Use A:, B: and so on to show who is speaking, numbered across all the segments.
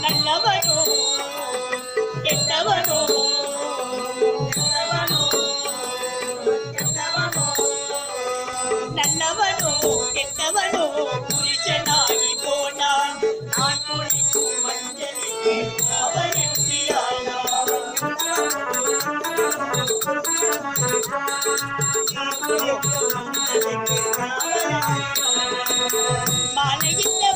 A: நல்லவனோ கெட்டவனோ நல்லவனோ போனான். நான் குளிக்கும் மாலையிட்ட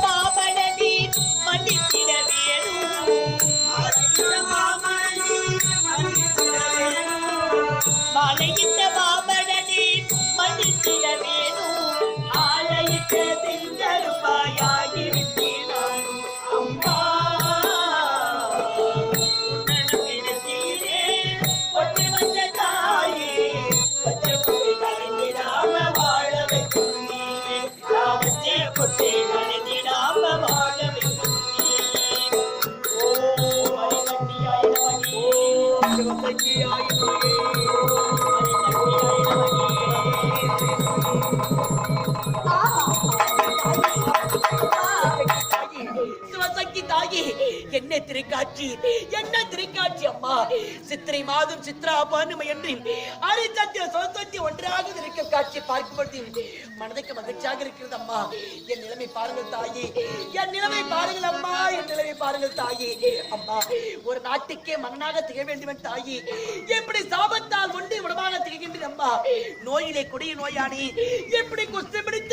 A: ನಮಗೆ ಆಯ ನಮಗೆ ನಮಗೆ ನಮಗೆ சிவசக்தி தாயி என்ன திருக்காட்சி? என்ன திருக்காட்சி அம்மா? சித்திரை மாதம் சித்ரா பௌர்ணமி என்று அரிசத்திய சிவசக்தி ஒன்றாக இருக்கும் காட்சி பார்க்கும்போது மனதுக்கு மகிழ்ச்சியாக இருக்கிறது அம்மா. என் நிலைமை பாருங்கள் தாயி. என் நிலைமை பாருங்கள் அம்மா. என் நிலைமை பாருங்கள் தாயி. அம்மா ஒரு நாட்டுக்கே மன்னனாக திக வேண்டும் தாயி. எப்படி சாபத்தால் ஒன்றி உடமாக திகழ்கின்ற அம்மா? நோயிலே கொடிய நோயாளி. எப்படி குஸ்தி பிடித்து